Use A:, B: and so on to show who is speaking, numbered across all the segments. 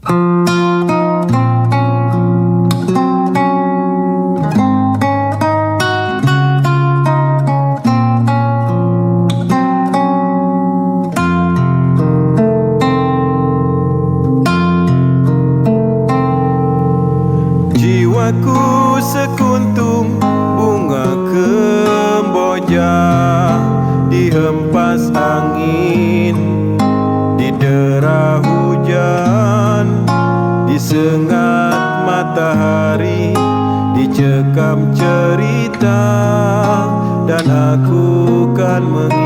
A: Jiwaku sekuntum bunga kemboja Dihempas angin Didera hujan Disengat matahari Dicekam cerita Dan aku kan mengingatnya.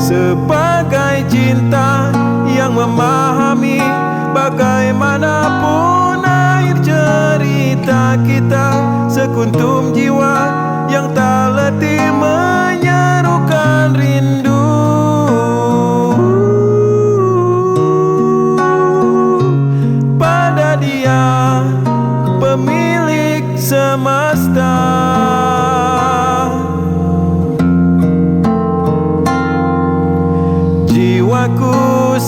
A: Sebagai cinta yang memahami Bagaimanapun air cerita kita Sekuntum jiwa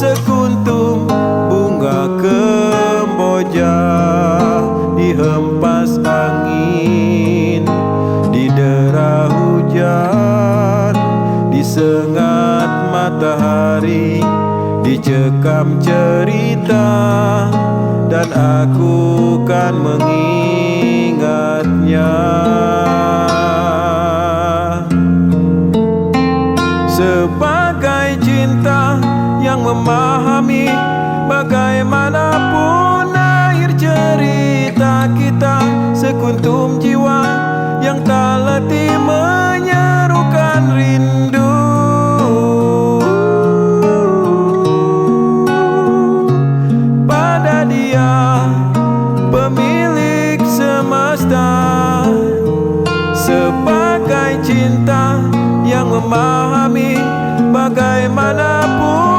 A: sekuntum bunga kemboja Dihempas angin Didera hujan Disengat matahari Dicekam cerita Dan aku kan mengingatnya. Sebagai cinta memahami Bagaimanapun air cerita kita Sekuntum jiwa yang tak letih menyerukan rindu. Pada dia pemilik semesta Sebagai cinta yang memahami Bagaimanapun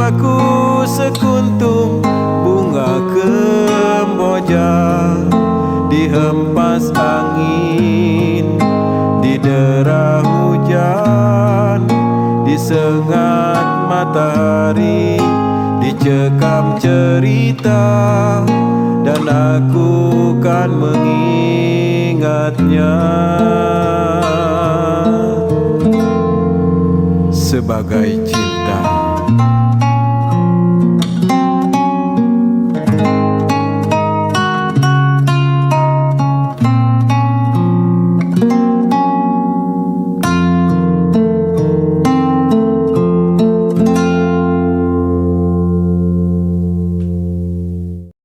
A: Jiwaku sekuntum bunga kemboja Dihempas angin Didera hujan Disengat matahari Dicekam cerita Dan aku kan mengingatnya. Sebagai